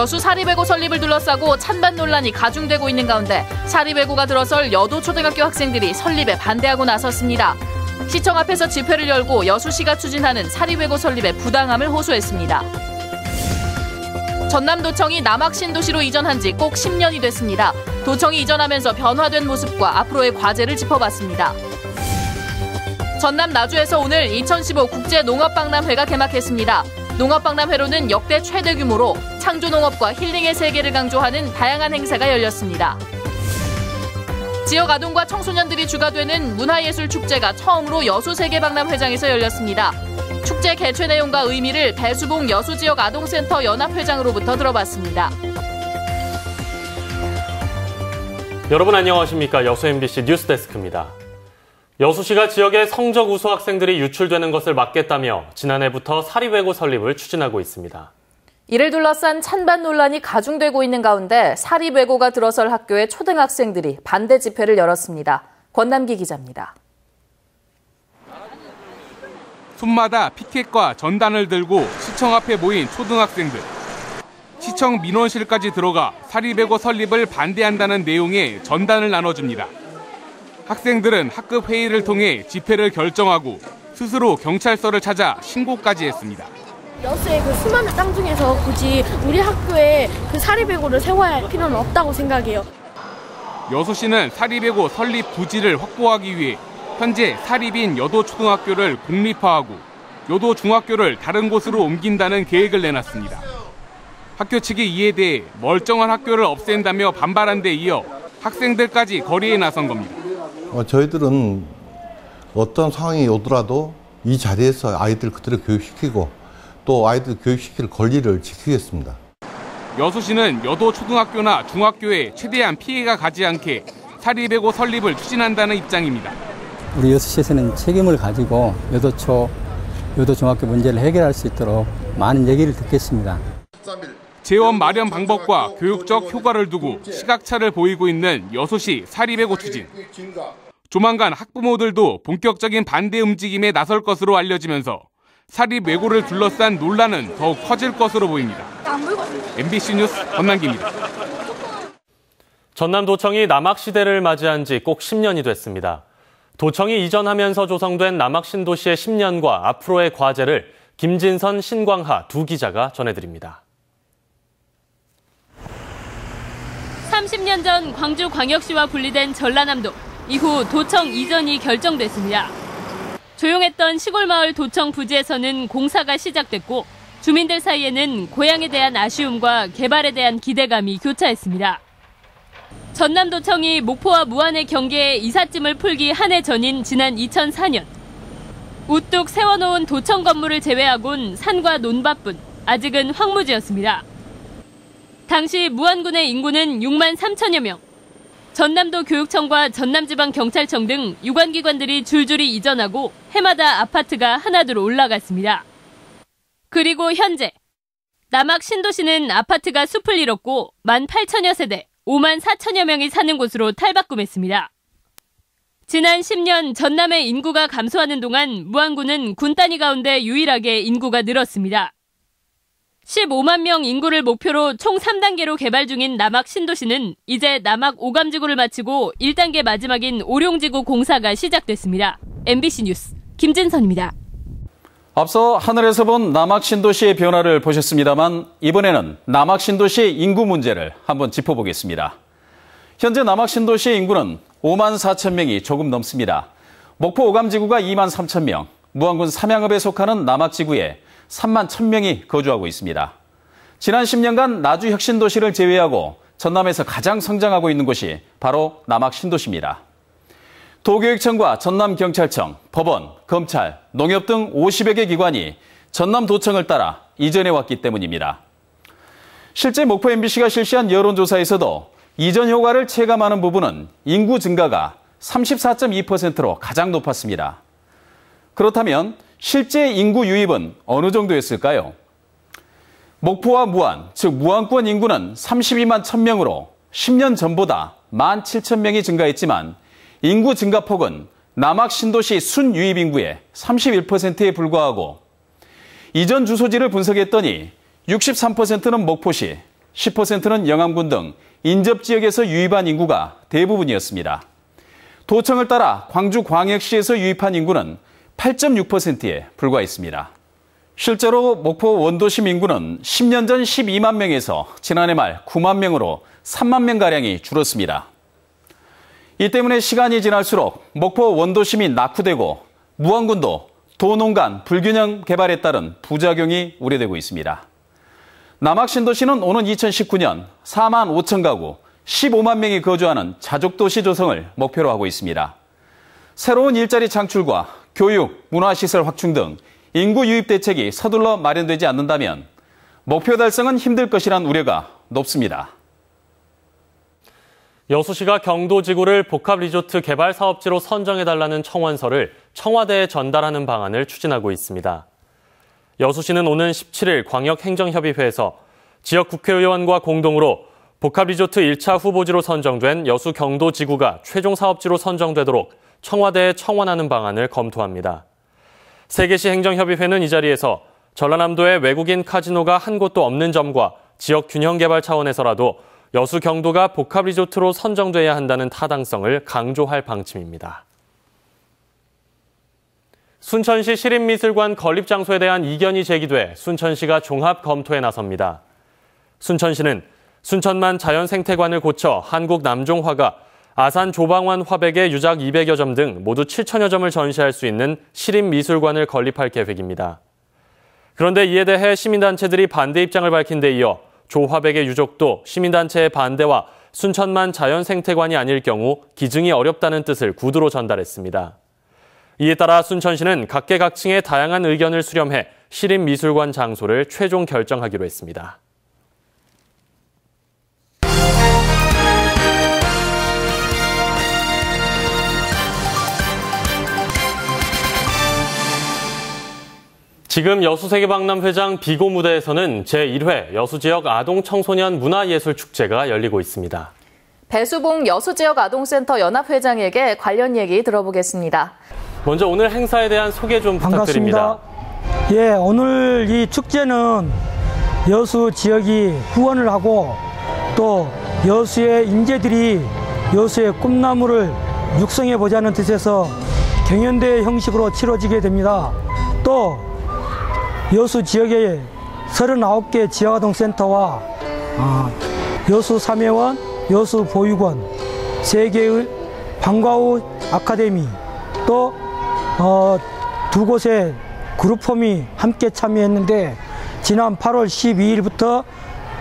여수 사립외고 설립을 둘러싸고 찬반 논란이 가중되고 있는 가운데 사립외고가 들어설 여도 초등학교 학생들이 설립에 반대하고 나섰습니다. 시청 앞에서 집회를 열고 여수시가 추진하는 사립외고 설립의 부당함을 호소했습니다. 전남도청이 남학신도시로 이전한 지 꼭 10년이 됐습니다. 도청이 이전하면서 변화된 모습과 앞으로의 과제를 짚어봤습니다. 전남 나주에서 오늘 2015 국제농업박람회가 개막했습니다. 농업박람회로는 역대 최대 규모로 창조농업과 힐링의 세계를 강조하는 다양한 행사가 열렸습니다. 지역 아동과 청소년들이 주가 되는 문화예술 축제가 처음으로 여수세계박람회장에서 열렸습니다. 축제 개최 내용과 의미를 배수봉 여수지역 아동센터 연합회장으로부터 들어봤습니다. 여러분 안녕하십니까. 여수 MBC 뉴스데스크입니다. 여수시가 지역의 성적 우수 학생들이 유출되는 것을 막겠다며 지난해부터 사립외고 설립을 추진하고 있습니다. 이를 둘러싼 찬반 논란이 가중되고 있는 가운데 사립외고가 들어설 학교의 초등학생들이 반대 집회를 열었습니다. 권남기 기자입니다. 손마다 피켓과 전단을 들고 시청 앞에 모인 초등학생들. 시청 민원실까지 들어가 사립외고 설립을 반대한다는 내용의 전단을 나눠줍니다. 학생들은 학급 회의를 통해 집회를 결정하고 스스로 경찰서를 찾아 신고까지 했습니다. 여수의 그 수많은 땅 중에서 굳이 우리 학교에 그 사립외고를 세워야 할 필요는 없다고 생각해요. 여수시는 사립외고 설립 부지를 확보하기 위해 현재 사립인 여도초등학교를 공립화하고 여도중학교를 다른 곳으로 옮긴다는 계획을 내놨습니다. 학교 측이 이에 대해 멀쩡한 학교를 없앤다며 반발한 데 이어 학생들까지 거리에 나선 겁니다. 어, 저희들은 어떤 상황이 오더라도 이 자리에서 아이들 그대로 교육시키고 또 아이들 교육시킬 권리를 지키겠습니다. 여수시는 여도 초등학교나 중학교에 최대한 피해가 가지 않게 사립외고 설립을 추진한다는 입장입니다. 우리 여수시에서는 책임을 가지고 여도초, 여도중학교 문제를 해결할 수 있도록 많은 얘기를 듣겠습니다. 재원 마련 방법과 교육적 효과를 두고 시각차를 보이고 있는 여수시 사립외고 추진. 조만간 학부모들도 본격적인 반대 움직임에 나설 것으로 알려지면서 사립외고를 둘러싼 논란은 더욱 커질 것으로 보입니다. MBC 뉴스 권남기입니다. 전남도청이 남학시대를 맞이한 지 꼭 10년이 됐습니다. 도청이 이전하면서 조성된 남학신도시의 10년과 앞으로의 과제를 김진선, 신광하 두 기자가 전해드립니다. 30년 전 광주광역시와 분리된 전라남도. 이후 도청 이전이 결정됐습니다. 조용했던 시골 마을 도청 부지에서는 공사가 시작됐고 주민들 사이에는 고향에 대한 아쉬움과 개발에 대한 기대감이 교차했습니다. 전남도청이 목포와 무안의 경계에 이삿짐을 풀기 한 해 전인 지난 2004년 우뚝 세워놓은 도청 건물을 제외하곤 산과 논밭뿐 아직은 황무지였습니다. 당시 무안군의 인구는 6만 3천여 명. 전남도 교육청과 전남지방경찰청 등 유관기관들이 줄줄이 이전하고 해마다 아파트가 하나둘 올라갔습니다. 그리고 현재 남학 신도시는 아파트가 숲을 잃었고 1만 8천여 세대, 5만 4천여 명이 사는 곳으로 탈바꿈했습니다. 지난 10년 전남의 인구가 감소하는 동안 무안군은 군 단위 가운데 유일하게 인구가 늘었습니다. 15만 명 인구를 목표로 총 3단계로 개발 중인 남학 신도시는 이제 남학 오감지구를 마치고 1단계 마지막인 오룡지구 공사가 시작됐습니다. MBC 뉴스 김진선입니다. 앞서 하늘에서 본 남학 신도시의 변화를 보셨습니다만 이번에는 남학 신도시의 인구 문제를 한번 짚어보겠습니다. 현재 남학 신도시의 인구는 5만 4천 명이 조금 넘습니다. 목포 오감지구가 2만 3천 명, 무안군 삼양읍에 속하는 남학지구에 3만 1,000명이 거주하고 있습니다. 지난 10년간 나주 혁신도시를 제외하고 전남에서 가장 성장하고 있는 곳이 바로 남학 신도시입니다. 도교육청과 전남경찰청, 법원, 검찰, 농협 등 50여 개 기관이 전남도청을 따라 이전해 왔기 때문입니다. 실제 목포 MBC가 실시한 여론조사에서도 이전 효과를 체감하는 부분은 인구 증가가 34.2%로 가장 높았습니다. 그렇다면 실제 인구 유입은 어느 정도였을까요? 목포와 무안, 즉 무안권 인구는 32만 1000명으로 10년 전보다 1만 7천 명이 증가했지만 인구 증가폭은 남학 신도시 순 유입 인구의 31%에 불과하고 이전 주소지를 분석했더니 63%는 목포시, 10%는 영암군 등 인접 지역에서 유입한 인구가 대부분이었습니다. 도청을 따라 광주 광역시에서 유입한 인구는 8.6%에 불과했습니다. 실제로 목포 원도심 인구는 10년 전 12만 명에서 지난해 말 9만 명으로 3만 명가량이 줄었습니다. 이 때문에 시간이 지날수록 목포 원도심이 낙후되고 무안군도 도농 간 불균형 개발에 따른 부작용이 우려되고 있습니다. 남학신도시는 오는 2019년 4만 5천 가구 15만 명이 거주하는 자족도시 조성을 목표로 하고 있습니다. 새로운 일자리 창출과 교육, 문화시설 확충 등 인구 유입 대책이 서둘러 마련되지 않는다면 목표 달성은 힘들 것이란 우려가 높습니다. 여수시가 경도지구를 복합리조트 개발 사업지로 선정해달라는 청원서를 청와대에 전달하는 방안을 추진하고 있습니다. 여수시는 오는 17일 광역행정협의회에서 지역 국회의원과 공동으로 복합리조트 1차 후보지로 선정된 여수 경도지구가 최종 사업지로 선정되도록 청와대에 청원하는 방안을 검토합니다. 세계시 행정협의회는 이 자리에서 전라남도에 외국인 카지노가 한 곳도 없는 점과 지역 균형 개발 차원에서라도 여수 경도가 복합 리조트로 선정돼야 한다는 타당성을 강조할 방침입니다. 순천시 시립미술관 건립 장소에 대한 이견이 제기돼 순천시가 종합 검토에 나섭니다. 순천시는 순천만 자연생태관을 고쳐 한국 남종화가 아산 조방환 화백의 유작 200여 점 등 모두 7천여 점을 전시할 수 있는 시립미술관을 건립할 계획입니다. 그런데 이에 대해 시민단체들이 반대 입장을 밝힌 데 이어 조화백의 유족도 시민단체의 반대와 순천만 자연생태관이 아닐 경우 기증이 어렵다는 뜻을 구두로 전달했습니다. 이에 따라 순천시는 각계각층의 다양한 의견을 수렴해 시립미술관 장소를 최종 결정하기로 했습니다. 지금 여수세계박람 회장 비고 무대에서는 제1회 여수지역 아동청소년 문화예술축제가 열리고 있습니다. 배수봉 여수지역 아동센터 연합회장에게 관련 얘기 들어보겠습니다. 먼저 오늘 행사에 대한 소개 좀 부탁드립니다. 반갑습니다. 예, 오늘 이 축제는 여수 지역이 후원을 하고 또 여수의 인재들이 여수의 꿈나무를 육성해 보자는 뜻에서 경연대 형식으로 치러지게 됩니다. 또 여수 지역의 39개 지역아동센터와 어, 여수 삼회원, 여수 보육원, 세 개의 방과후 아카데미 또 어, 두 곳의 그룹홈이 함께 참여했는데 지난 8월 12일부터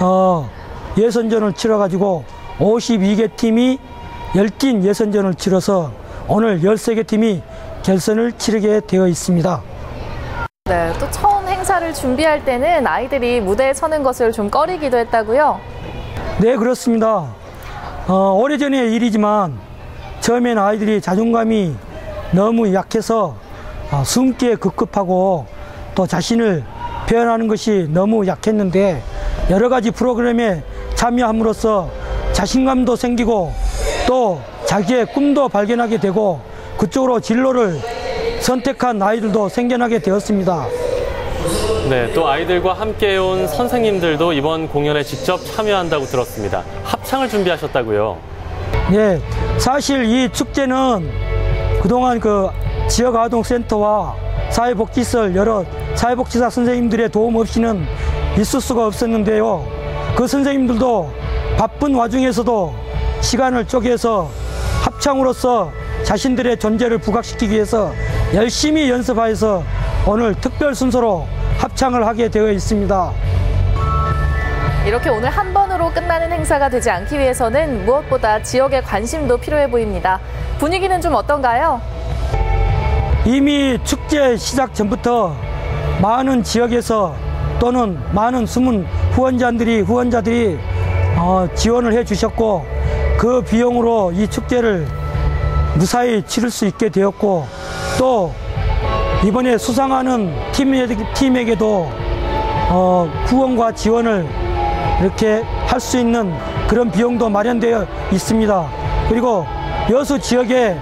어, 예선전을 치러가지고 52개 팀이 열띤 예선전을 치러서 오늘 13개 팀이 결선을 치르게 되어 있습니다. 네, 또 처음 행사를 준비할 때는 아이들이 무대에 서는 것을 좀 꺼리기도 했다고요? 네, 그렇습니다. 어, 오래전의 일이지만 처음에는 아이들이 자존감이 너무 약해서 어, 숨기에 급급하고 또 자신을 표현하는 것이 너무 약했는데 여러 가지 프로그램에 참여함으로써 자신감도 생기고 또 자기의 꿈도 발견하게 되고 그쪽으로 진로를 선택한 아이들도 생겨나게 되었습니다. 네, 또 아이들과 함께 온 선생님들도 이번 공연에 직접 참여한다고 들었습니다. 합창을 준비하셨다고요? 네, 사실 이 축제는 그동안 그 지역 아동센터와 사회복지설 여러 사회복지사 선생님들의 도움 없이는 있을 수가 없었는데요. 그 선생님들도 바쁜 와중에서도 시간을 쪼개서 합창으로서 자신들의 존재를 부각시키기 위해서 열심히 연습하여서 오늘 특별 순서로 합창을 하게 되어 있습니다. 이렇게 오늘 한 번으로 끝나는 행사가 되지 않기 위해서는 무엇보다 지역의 관심도 필요해 보입니다. 분위기는 좀 어떤가요? 이미 축제 시작 전부터 많은 지역에서 또는 많은 숨은 후원자들이 후원자들이 어, 지원을 해 주셨고 그 비용으로 이 축제를 무사히 치를 수 있게 되었고 또 이번에 수상하는 팀 에게, 도 어, 후원과 지원을 이렇게 할 수 있는 그런 비용도 마련되어 있습니다. 그리고 여수 지역의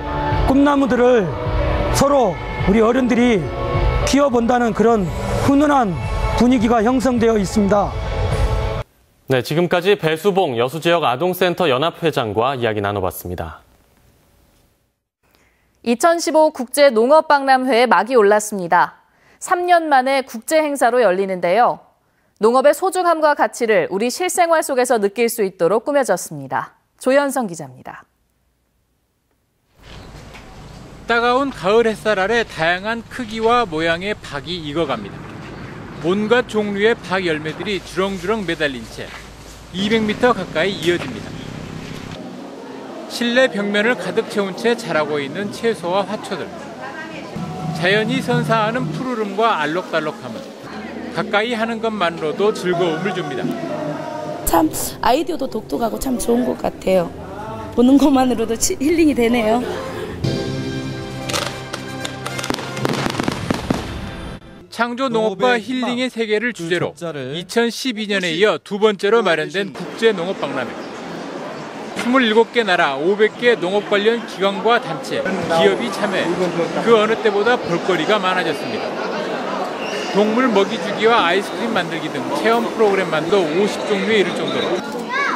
꿈나무들을 서로 우리 어른들이 키워본다는 그런 훈훈한 분위기가 형성되어 있습니다. 네, 지금까지 배수봉 여수지역 아동센터 연합회장과 이야기 나눠봤습니다. 2015 국제 농업박람회에 막이 올랐습니다. 3년 만에 국제 행사로 열리는데요. 농업의 소중함과 가치를 우리 실생활 속에서 느낄 수 있도록 꾸며졌습니다. 조현성 기자입니다. 따가운 가을 햇살 아래 다양한 크기와 모양의 박이 익어갑니다. 온갖 종류의 박 열매들이 주렁주렁 매달린 채 200m 가까이 이어집니다. 실내 벽면을 가득 채운 채 자라고 있는 채소와 화초들. 자연이 선사하는 푸르름과 알록달록함은 가까이 하는 것만으로도 즐거움을 줍니다. 참 아이디어도 독특하고 참 좋은 것 같아요. 보는 것만으로도 힐링이 되네요. 창조 농업과 힐링의 세계를 주제로 2012년에 이어 두 번째로 마련된 국제 농업 박람회. 27개 나라 500개 농업 관련 기관과 단체, 기업이 참여해 그 어느 때보다 볼거리가 많아졌습니다. 동물 먹이 주기와 아이스크림 만들기 등 체험 프로그램만도 50종류에 이를 정도로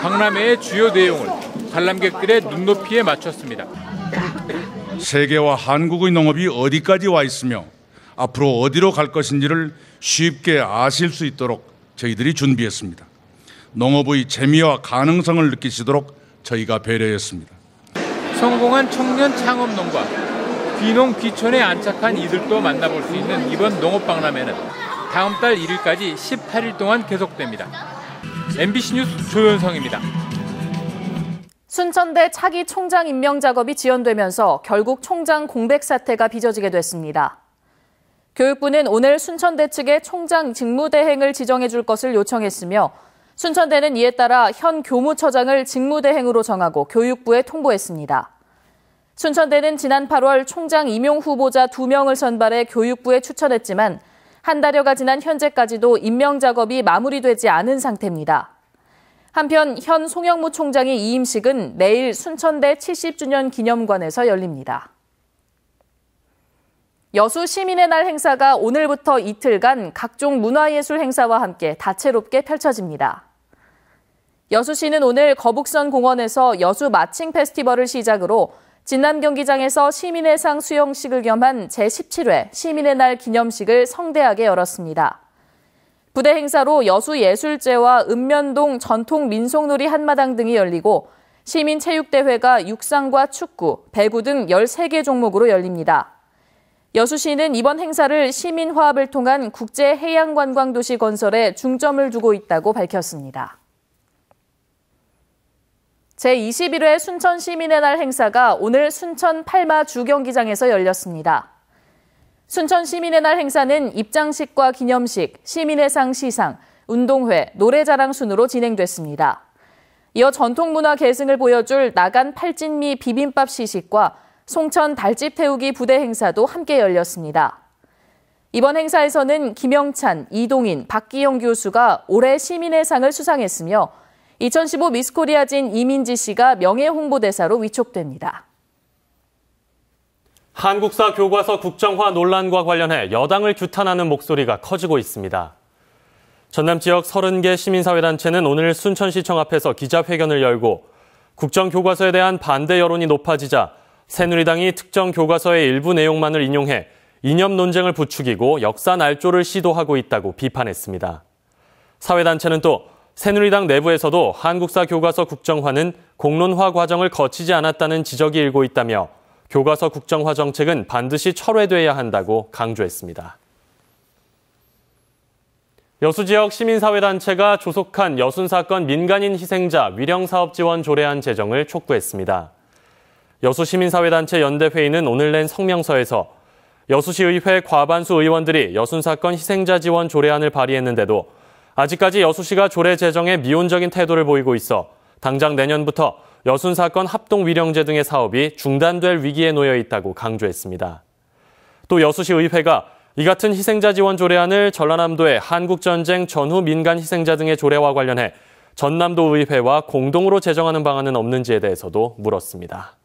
박람회의 주요 내용을 관람객들의 눈높이에 맞췄습니다. 세계와 한국의 농업이 어디까지 와 있으며 앞으로 어디로 갈 것인지를 쉽게 아실 수 있도록 저희들이 준비했습니다. 농업의 재미와 가능성을 느끼시도록 저희가 배려했습니다. 성공한 청년 창업농가 귀농 귀촌에 안착한 이들도 만나볼 수 있는 이번 농업박람회는 다음 달 1일까지 18일 동안 계속됩니다. MBC 뉴스 조현성입니다. 순천대 차기 총장 임명 작업이 지연되면서 결국 총장 공백 사태가 빚어지게 됐습니다. 교육부는 오늘 순천대 측에 총장 직무대행을 지정해 줄 것을 요청했으며 순천대는 이에 따라 현 교무처장을 직무대행으로 정하고 교육부에 통보했습니다. 순천대는 지난 8월 총장 임용 후보자 2명을 선발해 교육부에 추천했지만 한 달여가 지난 현재까지도 임명 작업이 마무리되지 않은 상태입니다. 한편 현 송영무 총장의 이임식은 내일 순천대 70주년 기념관에서 열립니다. 여수 시민의 날 행사가 오늘부터 이틀간 각종 문화예술 행사와 함께 다채롭게 펼쳐집니다. 여수시는 오늘 거북선 공원에서 여수 마칭 페스티벌을 시작으로 진남 경기장에서 시민의 상 수영식을 겸한 제17회 시민의 날 기념식을 성대하게 열었습니다. 부대 행사로 여수예술제와 읍면동 전통 민속놀이 한마당 등이 열리고 시민체육대회가 육상과 축구, 배구 등 13개 종목으로 열립니다. 여수시는 이번 행사를 시민 화합을 통한 국제 해양 관광 도시 건설에 중점을 두고 있다고 밝혔습니다. 제21회 순천 시민의 날 행사가 오늘 순천 팔마 주경기장에서 열렸습니다. 순천 시민의 날 행사는 입장식과 기념식, 시민의 상 시상, 운동회, 노래자랑 순으로 진행됐습니다. 이어 전통문화 계승을 보여줄 나간 팔진미 비빔밥 시식과 송천 달집 태우기 부대 행사도 함께 열렸습니다. 이번 행사에서는 김영찬, 이동인, 박기영 교수가 올해 시민의 상을 수상했으며 2015 미스코리아진 이민지 씨가 명예홍보대사로 위촉됩니다. 한국사 교과서 국정화 논란과 관련해 여당을 규탄하는 목소리가 커지고 있습니다. 전남 지역 30개 시민사회단체는 오늘 순천시청 앞에서 기자회견을 열고 국정교과서에 대한 반대 여론이 높아지자 새누리당이 특정 교과서의 일부 내용만을 인용해 이념 논쟁을 부추기고 역사 날조를 시도하고 있다고 비판했습니다. 사회단체는 또 새누리당 내부에서도 한국사 교과서 국정화는 공론화 과정을 거치지 않았다는 지적이 일고 있다며 교과서 국정화 정책은 반드시 철회돼야 한다고 강조했습니다. 여수 지역 시민사회단체가 조속한 여순 사건 민간인 희생자 위령사업 지원 조례안 제정을 촉구했습니다. 여수 시민사회단체 연대회의는 오늘 낸 성명서에서 여수시의회 과반수 의원들이 여순 사건 희생자 지원 조례안을 발의했는데도 아직까지 여수시가 조례 제정에 미온적인 태도를 보이고 있어 당장 내년부터 여순 사건 합동 위령제 등의 사업이 중단될 위기에 놓여 있다고 강조했습니다. 또 여수시 의회가 이 같은 희생자 지원 조례안을 전라남도의 한국전쟁 전후 민간 희생자 등의 조례와 관련해 전남도 의회와 공동으로 제정하는 방안은 없는지에 대해서도 물었습니다.